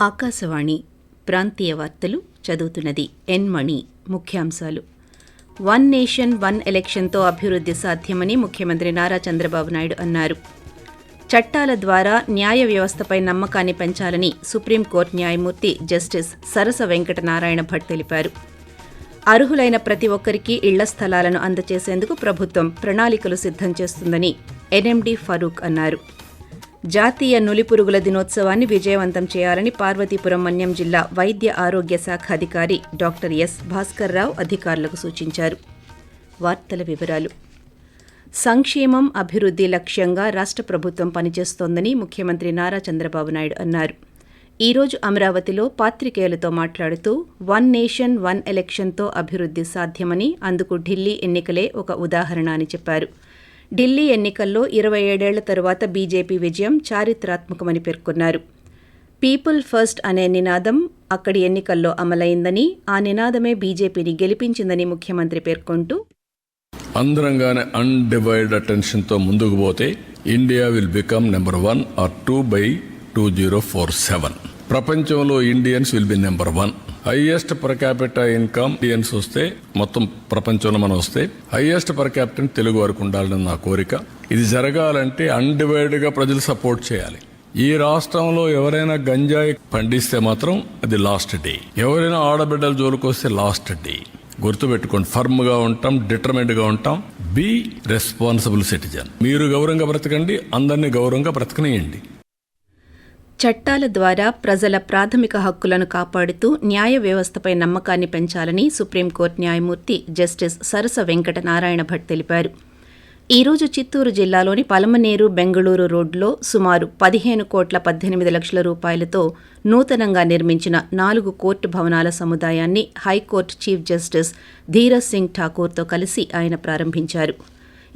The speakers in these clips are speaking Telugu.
ఆకాశవాణి ప్రాంతీయ వార్తలు చదువుతున్నది ఎన్ మణి. ముఖ్యాంశాలు. వన్ నేషన్ వన్ ఎలక్షన్తో అభివృద్ధి సాధ్యమని ముఖ్యమంత్రి నారా చంద్రబాబు నాయుడు అన్నారు. చట్టాల ద్వారా న్యాయ వ్యవస్థపై నమ్మకాన్ని పెంచాలని సుప్రీంకోర్టు న్యాయమూర్తి జస్టిస్ సరస వెంకట నారాయణ భట్ తెలిపారు. అర్హులైన ప్రతి ఒక్కరికి ఇళ్ళ స్థలాలను అందజేసేందుకు ప్రభుత్వం ప్రణాళికలు సిద్ధం చేస్తుందని ఎన్ఎండి ఫరూక్ అన్నారు. జాతీయ నులిపురుగుల దినోత్సవాన్ని విజయవంతం చేయాలని పార్వతీపురం మన్యం జిల్లా వైద్య ఆరోగ్య శాఖ అధికారి డాక్టర్ ఎస్ భాస్కర్రావు అధికారులకు సూచించారు. వార్తల వివరాలు. సంక్షేమం అభివృద్ధి లక్ష్యంగా రాష్ట్ర ప్రభుత్వం పనిచేస్తోందని ముఖ్యమంత్రి నారా చంద్రబాబు నాయుడు అన్నారు. ఈ రోజు అమరావతిలో పాత్రికేయులతో మాట్లాడుతూ వన్ నేషన్ వన్ ఎలక్షన్తో అభివృద్ధి సాధ్యమని అందుకు ఢిల్లీ ఎన్నికలే ఒక ఉదాహరణ అని చెప్పారు. ఢిల్లీ ఎన్నికల్లో ఇరవై ఏడేళ్ళ తరువాత బీజేపీ విజయం చారిత్రాత్మకమని పేర్కొన్నారు. పీపుల్ ఫస్ట్ అనే నినాదం అక్కడి ఎన్నికల్లో అమలైందని ఆ నినాదమే బీజేపీని గెలిపించిందని ముఖ్యమంత్రి పేర్కొంటూ అందరంగానే అన్డివైడ్ అటెన్షన్తో ముందుకు పోతే India will become number one or two by two zero four seven ప్రపంచంలో Indians will be number one highest per capital income Indians వస్తే మొత్తం ప్రపంచంలో మనం వస్తే హైయెస్ట్ పర్ క్యాపిటల్ తెలుగు వరకు ఉండాలని నా కోరిక. ఇది జరగాలంటే అన్డివైడ్గా ప్రజలు సపోర్ట్ చేయాలి. ఈ రాష్ట్రంలో ఎవరైనా గంజాయి పండిస్తే మాత్రం అది లాస్ట్ డే ఎవరైనా ఆడబిడ్డల జోలికొస్తే లాస్ట్ డే గుర్తుపెట్టుకోండి ఫర్మ్గా ఉంటాం డిటర్మెంట్గా ఉంటాం. బి రెస్పాన్సిబుల్ సిటిజన్ మీరు గౌరవంగా బ్రతకండి అందరినీ గౌరవంగా బ్రతకనియండి. చట్టాల ద్వారా ప్రజల ప్రాథమిక హక్కులను కాపాడుతూ న్యాయ వ్యవస్థపై నమ్మకాన్ని పెంచాలని సుప్రీంకోర్టు న్యాయమూర్తి జస్టిస్ సరస వెంకట నారాయణ భట్ తెలిపారు. ఈ రోజు చిత్తూరు జిల్లాలోని పలమనేరు బెంగళూరు రోడ్లో సుమారు పదిహేను కోట్ల పద్దెనిమిది లక్షల రూపాయలతో నూతనంగా నిర్మించిన నాలుగు కోర్టు భవనాల సముదాయాన్ని high court chief justice Dhiraj Singh ఠాకూర్తో కలిసి ఆయన ప్రారంభించారు.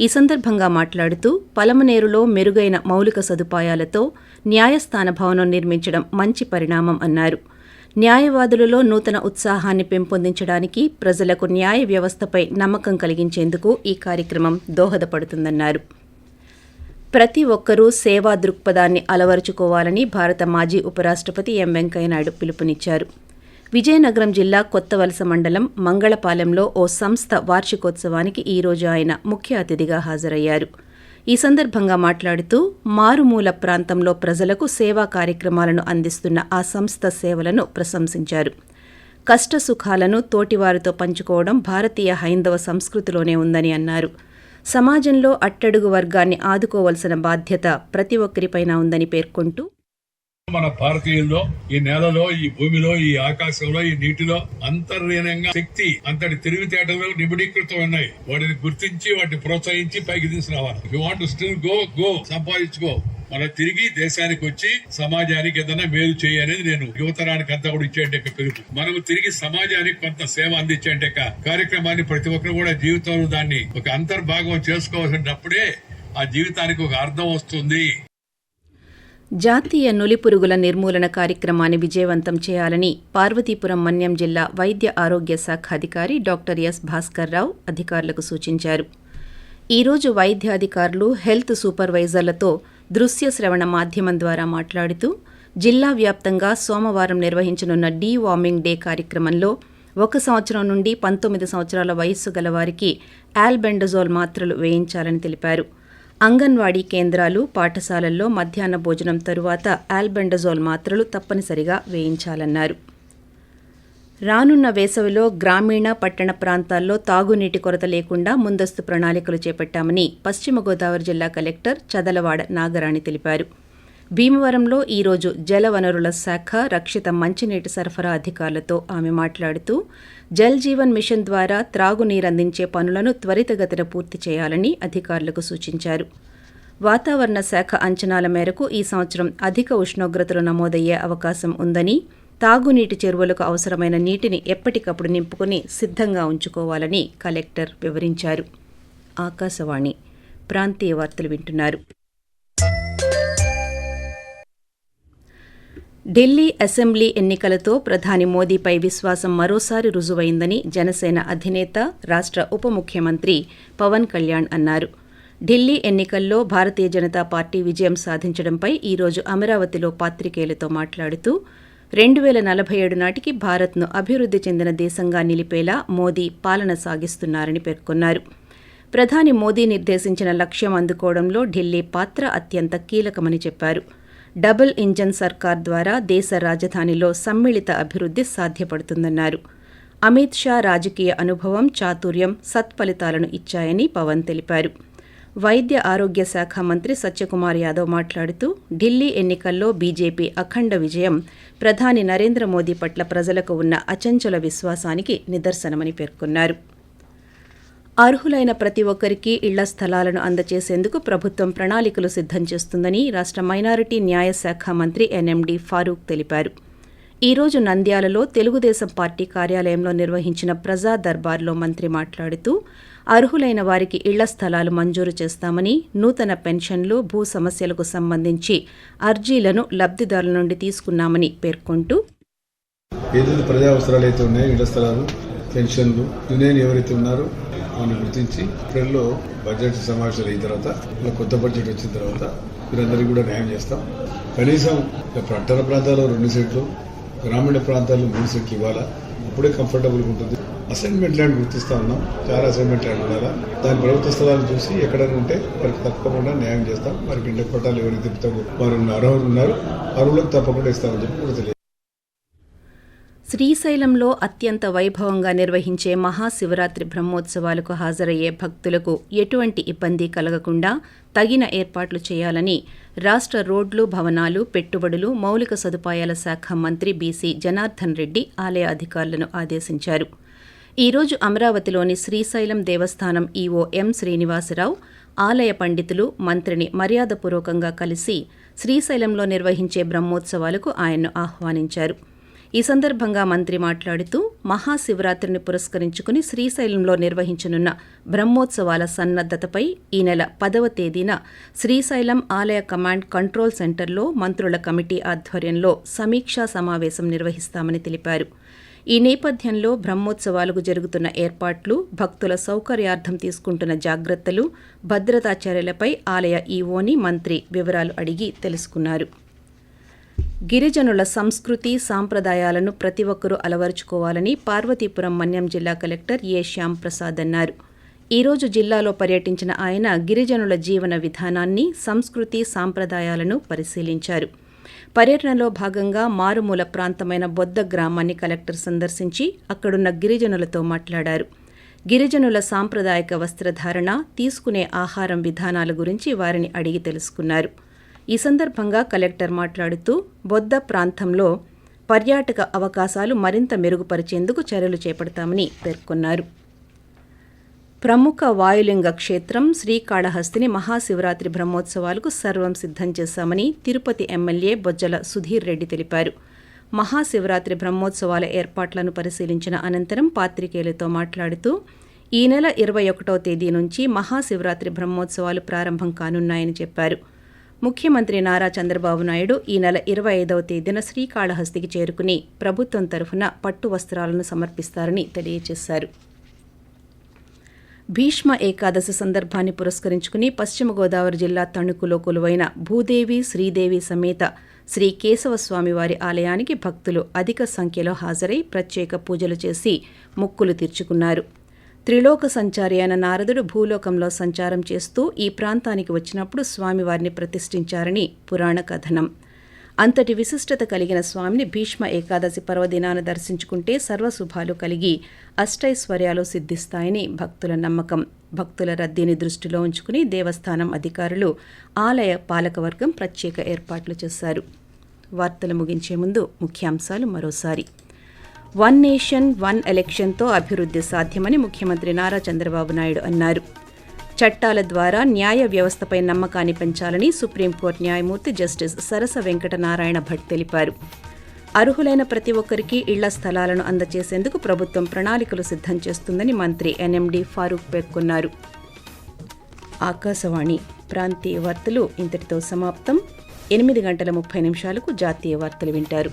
ఈ సందర్భంగా మాట్లాడుతూ పలమనేరులో మెరుగైన మౌలిక సదుపాయాలతో న్యాయస్థాన భవనం నిర్మించడం మంచి పరిణామం అన్నారు. న్యాయవాదులలో నూతన ఉత్సాహాన్ని పెంపొందించడానికి ప్రజలకు న్యాయ వ్యవస్థపై నమ్మకం కలిగించేందుకు ఈ కార్యక్రమం దోహదపడుతుందన్నారు. ప్రతి ఒక్కరూ సేవా దృక్పథాన్ని అలవరుచుకోవాలని భారత మాజీ ఉపరాష్ట్రపతి ఎం వెంకయ్యనాయుడు పిలుపునిచ్చారు. విజయనగరం జిల్లా కొత్తవలస మండలం మంగళపాలెంలో ఓ సంస్థ వార్షికోత్సవానికి ఈ రోజు ఆయన ముఖ్య అతిథిగా హాజరయ్యారు. ఈ సందర్భంగా మాట్లాడుతూ మారుమూల ప్రాంతంలో ప్రజలకు సేవా కార్యక్రమాలను అందిస్తున్న ఆ సంస్థ సేవలను ప్రశంసించారు. కష్టసుఖాలను తోటివారితో పంచుకోవడం భారతీయ హైందవ సంస్కృతిలోనే ఉందని అన్నారు. సమాజంలో అట్టడుగు వర్గాన్ని ఆదుకోవలసిన బాధ్యత ప్రతి ఒక్కరిపైన ఉందని పేర్కొంటూ మన భారతీయుల్లో ఈ నేలలో ఈ భూమిలో ఈ ఆకాశంలో ఈ నీటిలో అంతర్లీనంగా శక్తి అంతటి తెలివితేటలు నిబిడీకృతం ఉన్నాయి. వాటిని గుర్తించి వాటిని ప్రోత్సహించి పైకి తీసుకురావాలి. You want still go go సంపాదించుకో. మన తిరిగి దేశానికి వచ్చి సమాజానికి ఏదైనా మేలు చేయనేది నేను యువతరానికి అంతా కూడా ఇచ్చేట పిలుపు మనం తిరిగి సమాజానికి కొంత సేవ అందించేట కార్యక్రమాన్ని ప్రతి ఒక్కరు కూడా జీవితంలో దాన్ని ఒక అంతర్భాగం చేసుకోవాల్సినప్పుడే ఆ జీవితానికి ఒక అర్థం వస్తుంది. జాతీయ నులిపురుగుల నిర్మూలన కార్యక్రమాన్ని విజయవంతం చేయాలని పార్వతీపురం మన్యం జిల్లా వైద్య ఆరోగ్య శాఖ అధికారి డాక్టర్ ఎస్ భాస్కర్రావు అధికారులకు సూచించారు. ఈ రోజు వైద్యాధికారులు హెల్త్ సూపర్వైజర్లతో దృశ్య శ్రవణ మాధ్యమం ద్వారా మాట్లాడుతూ జిల్లా వ్యాప్తంగా సోమవారం నిర్వహించనున్న డీ వార్మింగ్ డే కార్యక్రమంలో ఒక సంవత్సరం నుండి పంతొమ్మిది సంవత్సరాల వయస్సు గల వారికి ఆల్బెండజోల్ మాత్రలు వేయించాలని తెలిపారు. అంగన్వాడీ కేంద్రాలు పాఠశాలల్లో మధ్యాహ్న భోజనం తరువాత ఆల్బెండజోల్ మాత్రలు తప్పనిసరిగా వేయించాలన్నారు. రానున్న వేసవిలో గ్రామీణ పట్టణ ప్రాంతాల్లో తాగునీటి కొరత లేకుండా ముందస్తు ప్రణాళికలు చేపట్టామని పశ్చిమ గోదావరి జిల్లా కలెక్టర్ చదలవాడ నాగరాణి తెలిపారు. భీమవరంలో ఈరోజు జలవనరుల శాఖ రక్షిత మంచినీటి సరఫరా అధికారులతో ఆమె మాట్లాడుతూ జల్ జీవన్ మిషన్ ద్వారా త్రాగునీరందించే పనులను త్వరితగతిన పూర్తి చేయాలని అధికారులకు సూచించారు. వాతావరణ శాఖ అంచనాల మేరకు ఈ సంవత్సరం అధిక ఉష్ణోగ్రతలు నమోదయ్యే అవకాశం ఉందని తాగునీటి చెరువులకు అవసరమైన నీటిని ఎప్పటికప్పుడు నింపుకుని సిద్ధంగా ఉంచుకోవాలని కలెక్టర్ వివరించారు. ఆకాశవాణి ప్రాంతీయ వార్తలు వింటున్నారు. ఢిల్లీ అసెంబ్లీ ఎన్నికలతో ప్రధాని మోదీపై విశ్వాసం మరోసారి రుజువైందని జనసేన అధినేత రాష్ట్ర ఉప ముఖ్యమంత్రి పవన్ కళ్యాణ్ అన్నారు. ఢిల్లీ ఎన్నికల్లో భారతీయ జనతా పార్టీ విజయం సాధించడంపై ఈరోజు అమరావతిలో పాత్రికేయులతో మాట్లాడుతూ రెండు వేల నలభై ఏడు నాటికి భారత్ను అభివృద్ధి చెందిన దేశంగా నిలిపేలా మోదీ పాలన సాగిస్తున్నారని పేర్కొన్నారు. ప్రధాని మోదీ నిర్దేశించిన లక్ష్యం అందుకోవడంలో ఢిల్లీ పాత్ర అత్యంత కీలకమని చెప్పారు. డబుల్ ఇంజన్ సర్కార్ ద్వారా దేశ రాజధానిలో సమ్మిళిత అభివృద్ధి సాధ్యపడుతుందన్నారు. అమిత్ షా రాజకీయ అనుభవం చాతుర్యం సత్ఫలితాలను ఇచ్చాయని పవన్ తెలిపారు. వైద్య ఆరోగ్య శాఖ మంత్రి సత్యకుమార్ యాదవ్ మాట్లాడుతూ ఢిల్లీ ఎన్నికల్లో బీజేపీ అఖండ విజయం ప్రధాని నరేంద్ర మోదీ పట్ల ప్రజలకు ఉన్న అచంచల విశ్వాసానికి నిదర్శనమని పేర్కొన్నారు. అర్హులైన ప్రతి ఒక్కరికి ఇళ్ళ స్థలాలను అందజేసేందుకు ప్రభుత్వం ప్రణాళికలు సిద్ధం చేస్తుందని రాష్ట్ర మైనారిటీ న్యాయ శాఖ మంత్రి ఎన్ఎండి ఫారూక్ తెలిపారు. ఈ రోజు నంద్యాలలో తెలుగుదేశం పార్టీ కార్యాలయంలో నిర్వహించిన ప్రజా దర్బార్లో మంత్రి మాట్లాడుతూ అర్హులైన వారికి ఇళ్ళ స్థలాలు మంజూరు చేస్తామని నూతన పెన్షన్లు భూ సమస్యలకు సంబంధించి అర్జీలను లబ్ధిదారుల నుండి తీసుకున్నామని పేర్కొంటూ ఏదైతే ప్రజా అవసరాలు అయితే ఉన్నాయో ఇళ్ళ స్థలాలు పెన్షన్లు యూనియన్ ఎవరైతే ఉన్నారో వాళ్ళని గుర్తించి ఏప్రిల్లో బడ్జెట్ సమావేశాలు అయిన తర్వాత ఇలా కొత్త బడ్జెట్ వచ్చిన తర్వాత వీరందరికీ కూడా న్యాయం చేస్తాం. కనీసం పట్టణ ప్రాంతాల్లో రెండు సెట్లు గ్రామీణ ప్రాంతాల్లో మూడు సెట్లు ఇవ్వాలా? అప్పుడే కంఫర్టబుల్గా ఉంటుంది. అసైన్మెంట్ ల్యాండ్ గుర్తిస్తా ఉన్నాం. చాలా అసైన్మెంట్ ల్యాండ్ ఉండాలా? దాని ప్రభుత్వ స్థలాలు చూసి ఎక్కడైనా ఉంటే వారికి తప్పకుండా న్యాయం చేస్తాం. వారికి ఇంటి పట్టాలు ఎవరికి తిప్పుతామో వారు అర్హులు ఉన్నారు. అర్హులకు తప్పకుండా ఇస్తామని చెప్పి కూడా తెలియదు శ్రీశైలంలో అత్యంత వైభవంగా నిర్వహించే మహాశివరాత్రి బ్రహ్మోత్సవాలకు హాజరయ్యే భక్తులకు ఎటువంటి ఇబ్బంది కలగకుండా తగిన ఏర్పాట్లు చేయాలని రాష్ట్ర రోడ్లు భవనాలు పెట్టుబడులు మౌలిక సదుపాయాల శాఖ మంత్రి బీసీ జనార్దన్ రెడ్డి ఆలయ అధికారులను ఆదేశించారు. ఈ రోజు అమరావతిలోని శ్రీశైలం దేవస్థానం ఈవో ఎం శ్రీనివాసరావు ఆలయ పండితులు మంత్రిని మర్యాదపూర్వకంగా కలిసి శ్రీశైలంలో నిర్వహించే బ్రహ్మోత్సవాలకు ఆయన్ను ఆహ్వానించారు. ఈ సందర్భంగా మంత్రి మాట్లాడుతూ మహాశివరాత్రిని పురస్కరించుకుని శ్రీశైలంలో నిర్వహించనున్న బ్రహ్మోత్సవాల సన్నద్దతపై ఈ నెల పదవ తేదీన శ్రీశైలం ఆలయ కమాండ్ కంట్రోల్ సెంటర్లో మంత్రుల కమిటీ ఆధ్వర్యంలో సమీక్షా సమావేశం నిర్వహిస్తామని తెలిపారు. ఈ నేపథ్యంలో బ్రహ్మోత్సవాలకు జరుగుతున్న ఏర్పాట్లు భక్తుల సౌకర్యార్థం తీసుకుంటున్న జాగ్రత్తలు భద్రతా చర్యలపై ఆలయ ఈవోని మంత్రి వివరాలు అడిగి తెలుసుకున్నారు. గిరిజనుల సంస్కృతి సాంప్రదాయాలను ప్రతి ఒక్కరూ అలవరుచుకోవాలని పార్వతీపురం మన్యం జిల్లా కలెక్టర్ ఏ. శ్యామ్ ప్రసాద్ అన్నారు. ఈ రోజు జిల్లాలో పర్యటించిన ఆయన గిరిజనుల జీవన విధానాన్ని సంస్కృతి సాంప్రదాయాలను పరిశీలించారు. పర్యటనలో భాగంగా మారుమూల ప్రాంతమైన బొద్ద గ్రామాన్ని కలెక్టర్ సందర్శించి అక్కడున్న గిరిజనులతో మాట్లాడారు. గిరిజనుల సాంప్రదాయక వస్త్రధారణ తీసుకునే ఆహారం విధానాల గురించి వారిని అడిగి తెలుసుకున్నారు. ఈ సందర్భంగా కలెక్టర్ మాట్లాడుతూ బొద్ద ప్రాంతంలో పర్యాటక అవకాశాలు మరింత మెరుగుపరిచేందుకు చర్యలు చేపడతామని పేర్కొన్నారు. ప్రముఖ వాయులింగ క్షేత్రం శ్రీకాళహస్తిని మహాశివరాత్రి బ్రహ్మోత్సవాలకు సర్వం సిద్ధం చేశామని తిరుపతి ఎమ్మెల్యే బొజ్జల సుధీర్ రెడ్డి తెలిపారు. మహాశివరాత్రి బ్రహ్మోత్సవాల ఏర్పాట్లను పరిశీలించిన అనంతరం పాత్రికేయులతో మాట్లాడుతూ ఈ నెల ఇరవై ఒకటో తేదీ నుంచి మహాశివరాత్రి బ్రహ్మోత్సవాలు ప్రారంభం కానున్నాయని చెప్పారు. ముఖ్యమంత్రి నారా చంద్రబాబు నాయుడు ఈ నెల ఇరవై ఐదవ తేదీన శ్రీకాళహస్తికి చేరుకుని ప్రభుత్వం తరఫున పట్టు వస్త్రాలను సమర్పిస్తారని తెలియజేశారు. భీష్మ ఏకాదశి సందర్భాన్ని పురస్కరించుకుని పశ్చిమ గోదావరి జిల్లా తణుకులో కొలువైన భూదేవి శ్రీదేవి సమేత శ్రీ కేశవస్వామి వారి ఆలయానికి భక్తులు అధిక సంఖ్యలో హాజరై ప్రత్యేక పూజలు చేసి మొక్కులు తీర్చుకున్నారు. త్రిలోక సంచారి అయిన నారదుడు భూలోకంలో సంచారం చేస్తూ ఈ ప్రాంతానికి వచ్చినప్పుడు స్వామివారిని ప్రతిష్ఠించారని పురాణ కథనం. అంతటి విశిష్టత కలిగిన స్వామిని భీష్మ ఏకాదశి పర్వదినాన దర్శించుకుంటే సర్వశుభాలు కలిగి అష్టైశ్వర్యాలు సిద్ధిస్తాయని భక్తుల నమ్మకం. భక్తుల రద్దీని దృష్టిలో ఉంచుకుని దేవస్థానం అధికారులు ఆలయ పాలకవర్గం ప్రత్యేక ఏర్పాట్లు చేశారు. వార్తలు ముగించే ముందు ముఖ్యాంశాలు మరోసారి. వన్ నేషన్ వన్ ఎలక్షన్తో అభివృద్ధి సాధ్యమని ముఖ్యమంత్రి నారా చంద్రబాబు నాయుడు అన్నారు. చట్టాల ద్వారా న్యాయ వ్యవస్థపై నమ్మకాన్ని పెంచాలని సుప్రీంకోర్టు న్యాయమూర్తి జస్టిస్ సరస వెంకటనారాయణ భట్ తెలిపారు. అర్హులైన ప్రతి ఒక్కరికి ఇళ్ళ స్థలాలను అందజేసేందుకు ప్రభుత్వం ప్రణాళికలు సిద్ధం చేస్తుందని మంత్రి ఎన్ఎండి ఫారూక్ పేర్కొన్నారు. ఆకాశవాణి ప్రాంతీయ వార్తలు ఇంతటితో సమాప్తం. ఎనిమిది గంటల ముప్పై నిమిషాలకు జాతీయ వార్తలు వింటారు.